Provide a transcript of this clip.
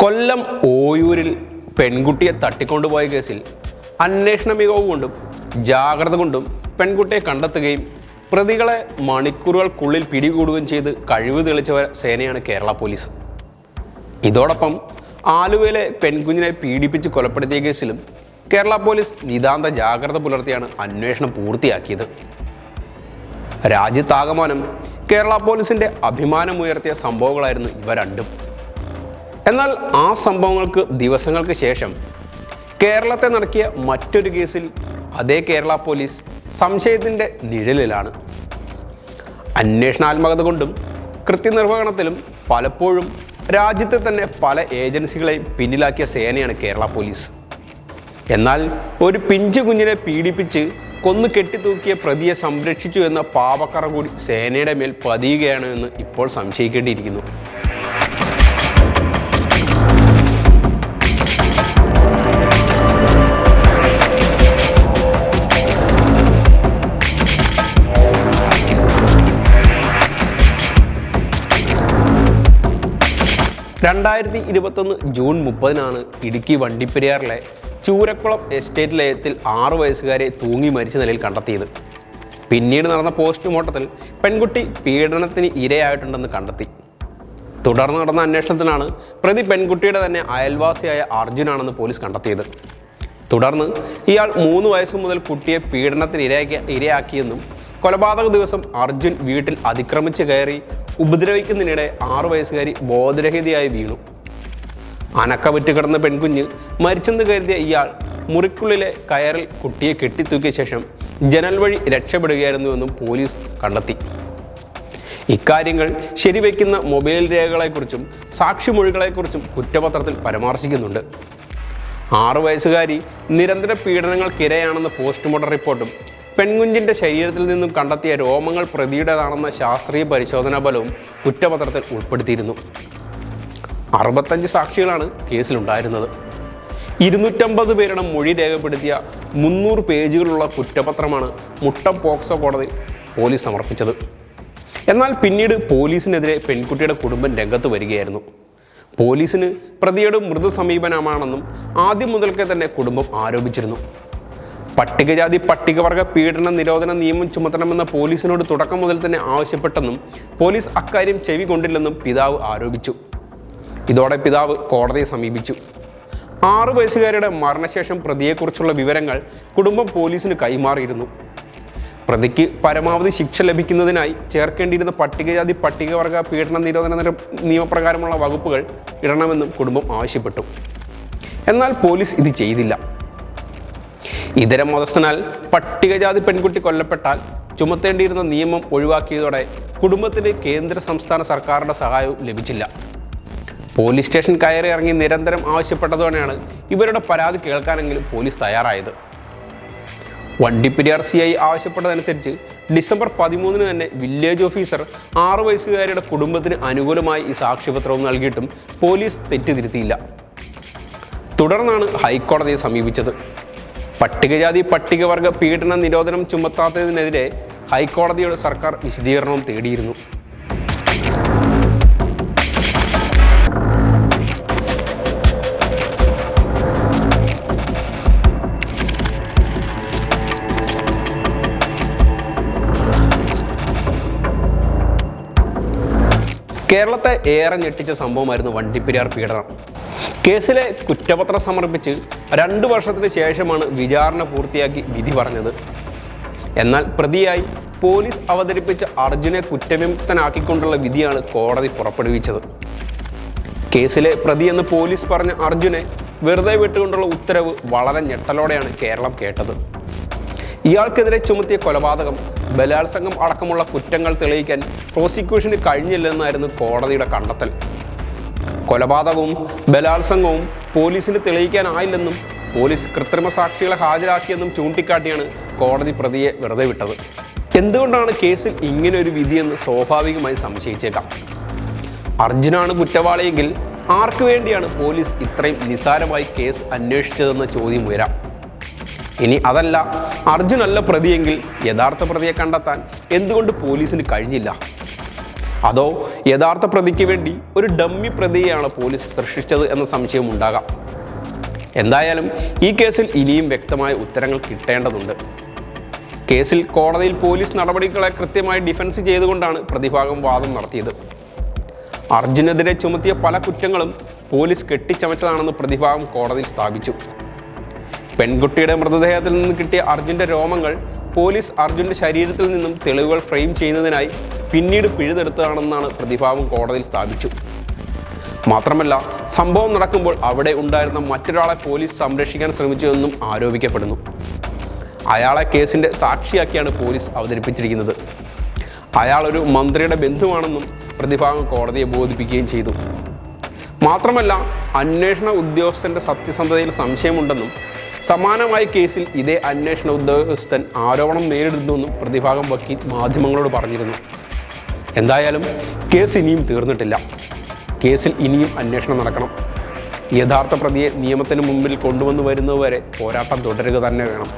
കൊല്ലം ഓയൂരിൽ പെൺകുട്ടിയെ തട്ടിക്കൊണ്ടുപോയ കേസിൽ അന്വേഷണ മികവ് കൊണ്ടും ജാഗ്രത കൊണ്ടും പെൺകുട്ടിയെ കണ്ടെത്തുകയും പ്രതികളെ മണിക്കൂറുകൾക്കുള്ളിൽ പിടികൂടുകയും ചെയ്ത് കഴിവ് തെളിച്ച സേനയാണ് കേരള പോലീസ്. ഇതോടൊപ്പം ആലുവയിലെ പെൺകുഞ്ഞിനെ പീഡിപ്പിച്ച് കൊലപ്പെടുത്തിയ കേസിലും കേരള പോലീസ് നിതാന്ത ജാഗ്രത പുലർത്തിയാണ് അന്വേഷണം പൂർത്തിയാക്കിയത്. രാജ്യത്താകമാനം കേരള പോലീസിന്റെ അഭിമാനമുയർത്തിയ സംഭവങ്ങളായിരുന്നു ഇവ രണ്ടും. എന്നാൽ ആ സംഭവങ്ങൾക്ക് ദിവസങ്ങൾക്ക് ശേഷം കേരളത്തെ നടക്കിയ മറ്റൊരു കേസിൽ അതേ കേരള പോലീസ് സംശയത്തിന്റെ നിഴലിലാണ്. അന്വേഷണാത്മകത കൊണ്ടും കൃത്യനിർവഹണത്തിലും പലപ്പോഴും രാജ്യത്തെ തന്നെ പല ഏജൻസികളെയും പിന്നിലാക്കിയ സേനയാണ് കേരള പോലീസ്. എന്നാൽ ഒരു പിഞ്ചു കുഞ്ഞിനെ പീഡിപ്പിച്ച് കൊന്നു കെട്ടിത്തൂക്കിയ പ്രതിയെ സംരക്ഷിച്ചു എന്ന പാവക്കറ കൂടി സേനയുടെ മേൽ പതിയുകയാണ് എന്ന് ഇപ്പോൾ സംശയിക്കേണ്ടിയിരിക്കുന്നു. രണ്ടായിരത്തി ഇരുപത്തൊന്ന് ജൂൺ മുപ്പതിനാണ് ഇടുക്കി വണ്ടിപ്പെരിയാറിലെ ചൂരക്കുളം എസ്റ്റേറ്റ് ലയത്തിൽ ആറു വയസ്സുകാരെ തൂങ്ങി മരിച്ച നിലയിൽ കണ്ടെത്തിയത്. പിന്നീട് നടന്ന പോസ്റ്റ്മോർട്ടത്തിൽ പെൺകുട്ടി പീഡനത്തിന് ഇരയായിട്ടുണ്ടെന്ന് കണ്ടെത്തി. തുടർന്ന് നടന്ന അന്വേഷണത്തിലാണ് പ്രതി പെൺകുട്ടിയുടെ തന്നെ അയൽവാസിയായ അർജുനാണെന്ന് പോലീസ് കണ്ടെത്തിയത്. തുടർന്ന് ഇയാൾ മൂന്ന് വയസ്സ് മുതൽ കുട്ടിയെ പീഡനത്തിന് ഇരയാക്കിയ ഇരയാക്കിയെന്നും കൊലപാതക ദിവസം അർജുൻ വീട്ടിൽ അതിക്രമിച്ച് കയറി ഉപദ്രവിക്കുന്നതിനിടെ ആറു വയസ്സുകാരി ബോധരഹിതയായി വീണു. അനക്കവറ്റ് കിടന്ന പെൺകുഞ്ഞ് മരിച്ചെന്ന് കരുതിയ ഇയാൾ മുറിക്കുള്ളിലെ കയറിൽ കുട്ടിയെ കെട്ടിത്തൂക്കിയ ശേഷം ജനൽ വഴി രക്ഷപ്പെടുകയായിരുന്നുവെന്നും പോലീസ് കണ്ടെത്തി. ഇക്കാര്യങ്ങൾ ശരിവെക്കുന്ന മൊബൈൽ രേഖകളെക്കുറിച്ചും സാക്ഷിമൊഴികളെക്കുറിച്ചും കുറ്റപത്രത്തിൽ പരാമർശിക്കുന്നുണ്ട്. ആറു വയസ്സുകാരി നിരന്തര പീഡനങ്ങൾക്കിരയാണെന്ന പോസ്റ്റ്മോർട്ടം റിപ്പോർട്ടും പെൺകുഞ്ഞിന്റെ ശരീരത്തിൽ നിന്നും കണ്ടെത്തിയ രോമങ്ങൾ പ്രതിയുടേതാണെന്ന ശാസ്ത്രീയ പരിശോധനാ ഫലവും കുറ്റപത്രത്തിൽ ഉൾപ്പെടുത്തിയിരുന്നു. അറുപത്തഞ്ച് സാക്ഷികളാണ് കേസിലുണ്ടായിരുന്നത്. ഇരുന്നൂറ്റമ്പത് പേരുടെ മൊഴി രേഖപ്പെടുത്തിയ മുന്നൂറ് പേജുകളുള്ള കുറ്റപത്രമാണ് മുട്ടം പോക്സോ കോടതി പോലീസ് സമർപ്പിച്ചത്. എന്നാൽ പിന്നീട് പോലീസിനെതിരെ പെൺകുട്ടിയുടെ കുടുംബം രംഗത്ത് വരികയായിരുന്നു. പോലീസിന് പ്രതിയുടെ മൃദുസമീപനമാണെന്നും ആദ്യം മുതൽക്കേ തന്നെ കുടുംബം ആരോപിച്ചിരുന്നു. പട്ടികജാതി പട്ടികവർഗ പീഡന നിരോധന നിയമം ചുമത്തണമെന്ന പോലീസിനോട് തുടക്കം മുതൽ തന്നെ ആവശ്യപ്പെട്ടെന്നും പോലീസ് അക്കാര്യം ചെവി കൊണ്ടില്ലെന്നും പിതാവ് ആരോപിച്ചു. ഇതോടെ പിതാവ് കോടതിയെ സമീപിച്ചു. ആറു വയസ്സുകാരുടെ മരണശേഷം പ്രതിയെക്കുറിച്ചുള്ള വിവരങ്ങൾ കുടുംബം പോലീസിന് കൈമാറിയിരുന്നു. പ്രതിക്ക് പരമാവധി ശിക്ഷ ലഭിക്കുന്നതിനായി ചേർക്കേണ്ടിയിരുന്ന പട്ടികജാതി പട്ടികവർഗ പീഡന നിരോധന നിയമപ്രകാരമുള്ള വകുപ്പുകൾ ഇടണമെന്നും കുടുംബം ആവശ്യപ്പെട്ടു. എന്നാൽ പോലീസ് ഇത് ചെയ്തില്ല. ഇതര മതസ്ഥനാൽ പട്ടികജാതി പെൺകുട്ടി കൊല്ലപ്പെട്ടാൽ ചുമത്തേണ്ടിയിരുന്ന നിയമം ഒഴിവാക്കിയതോടെ കുടുംബത്തിന് കേന്ദ്ര സംസ്ഥാന സർക്കാരുടെ സഹായവും ലഭിച്ചില്ല. പോലീസ് സ്റ്റേഷൻ കയറി ഇറങ്ങി നിരന്തരം ആവശ്യപ്പെട്ടതോടെയാണ് ഇവരുടെ പരാതി കേൾക്കാനെങ്കിലും പോലീസ് തയ്യാറായത്. വണ്ടിപ്പെരിയാർ സി ഐ ആവശ്യപ്പെട്ടതനുസരിച്ച് ഡിസംബർ പതിമൂന്നിന് തന്നെ വില്ലേജ് ഓഫീസർ ആറു വയസ്സുകാരിയുടെ കുടുംബത്തിന് അനുകൂലമായി ഈ സാക്ഷ്യപത്രവും നൽകിയിട്ടും പോലീസ് തെറ്റുതിരുത്തിയില്ല. തുടർന്നാണ് ഹൈക്കോടതിയെ സമീപിച്ചത്. പട്ടികജാതി പട്ടികവർഗ പീഡന നിരോധനം ചുമത്താത്തതിനെതിരെ ഹൈക്കോടതിയോട് സർക്കാർ വിശദീകരണവും തേടിയിരുന്നു. കേരളത്തെ ഏറെ ഞെട്ടിച്ച സംഭവമായിരുന്നു വണ്ടിപ്പെരിയാർ പീഡനം. കേസിലെ കുറ്റപത്രം സമർപ്പിച്ച് രണ്ട് വർഷത്തിന് ശേഷമാണ് വിചാരണ പൂർത്തിയാക്കി വിധി പറഞ്ഞത്. എന്നാൽ പ്രതിയായി പോലീസ് അവതരിപ്പിച്ച അർജുനെ കുറ്റവിമുക്തനാക്കിക്കൊണ്ടുള്ള വിധിയാണ് കോടതി പുറപ്പെടുവിച്ചത്. കേസിലെ പ്രതിയെന്ന് പോലീസ് പറഞ്ഞ അർജുനെ വെറുതെ വിട്ടുകൊണ്ടുള്ള ഉത്തരവ് വളരെ ഞെട്ടലോടെയാണ് കേരളം കേട്ടത്. ഇയാൾക്കെതിരെ ചുമത്തിയ കൊലപാതകം ബലാത്സംഗം അടക്കമുള്ള കുറ്റങ്ങൾ തെളിയിക്കാൻ പ്രോസിക്യൂഷന് കഴിഞ്ഞില്ലെന്നായിരുന്നു കോടതിയുടെ കണ്ടെത്തൽ. കൊലപാതകവും ബലാത്സംഗവും പോലീസിന് തെളിയിക്കാനായില്ലെന്നും പോലീസ് കൃത്രിമ സാക്ഷികളെ ഹാജരാക്കിയെന്നും ചൂണ്ടിക്കാട്ടിയാണ് കോടതി പ്രതിയെ വെറുതെ വിട്ടത്. എന്തുകൊണ്ടാണ് കേസിൽ ഇങ്ങനെ ഒരു വിധിയെന്ന് സ്വാഭാവികമായി സംശയിച്ചേക്കാം. അർജുനാണ് കുറ്റവാളിയെങ്കിൽ ആർക്കു വേണ്ടിയാണ് പോലീസ് ഇത്രയും നിസാരമായി കേസ് അന്വേഷിച്ചതെന്ന ചോദ്യം ഉയരാം. ഇനി അതല്ല അർജുനല്ല പ്രതിയെങ്കിൽ യഥാർത്ഥ പ്രതിയെ കണ്ടെത്താൻ എന്തുകൊണ്ട് പോലീസിന് കഴിഞ്ഞില്ല? അതോ യഥാർത്ഥ പ്രതിക്ക് വേണ്ടി ഒരു ഡമ്മി പ്രതിയെയാണ് പോലീസ് സൃഷ്ടിച്ചത് എന്ന സംശയം ഉണ്ടാകാം. എന്തായാലും ഈ കേസിൽ ഇനിയും വ്യക്തമായ ഉത്തരങ്ങൾ കിട്ടേണ്ടതുണ്ട്. കേസിൽ കോടതിയിൽ പോലീസ് നടപടികളെ കൃത്യമായി ഡിഫൻസ് ചെയ്തുകൊണ്ടാണ് പ്രതിഭാഗം വാദം നടത്തിയത്. അർജുനെതിരെ ചുമത്തിയ പല കുറ്റങ്ങളും പോലീസ് കെട്ടിച്ചമച്ചതാണെന്ന് പ്രതിഭാഗം കോടതിയിൽ സ്ഥാപിച്ചു. പെൺകുട്ടിയുടെ മൃതദേഹത്തിൽ നിന്ന് കിട്ടിയ അർജുന്റെ രോമങ്ങൾ പോലീസ് അർജുന്റെ ശരീരത്തിൽ നിന്നും തെളിവുകൾ ഫ്രെയിം ചെയ്യുന്നതിനായി പിന്നീട് പിഴുതെടുത്തതാണെന്നാണ് പ്രതിഭാവം കോടതിയിൽ സ്ഥാപിച്ചു. മാത്രമല്ല സംഭവം നടക്കുമ്പോൾ അവിടെ ഉണ്ടായിരുന്ന മറ്റൊരാളെ പോലീസ് സംരക്ഷിക്കാൻ ശ്രമിച്ചുവെന്നും ആരോപിക്കപ്പെടുന്നു. അയാളെ കേസിന്റെ സാക്ഷിയാക്കിയാണ് പോലീസ് അവതരിപ്പിച്ചിരിക്കുന്നത്. അയാൾ ഒരു മന്ത്രിയുടെ ബന്ധുവാണെന്നും പ്രതിഭാഗം കോടതിയെ ബോധിപ്പിക്കുകയും ചെയ്തു. മാത്രമല്ല അന്വേഷണ ഉദ്യോഗസ്ഥന്റെ സത്യസന്ധതയിൽ സംശയമുണ്ടെന്നും സമാനമായ കേസിൽ ഇതേ അന്വേഷണ ഉദ്യോഗസ്ഥൻ ആരോപണം നേരിടുന്നുവെന്നും പ്രതിഭാഗം വക്കീൽ മാധ്യമങ്ങളോട് പറഞ്ഞിരുന്നു. എന്തായാലും കേസ് ഇനിയും തീർന്നിട്ടില്ല. കേസിൽ ഇനിയും അന്വേഷണം നടക്കണം. യഥാർത്ഥ പ്രതിയെ നിയമത്തിന് മുമ്പിൽ കൊണ്ടുവന്നു വരുന്നതുവരെ പോരാട്ടം തുടരുക തന്നെ വേണം.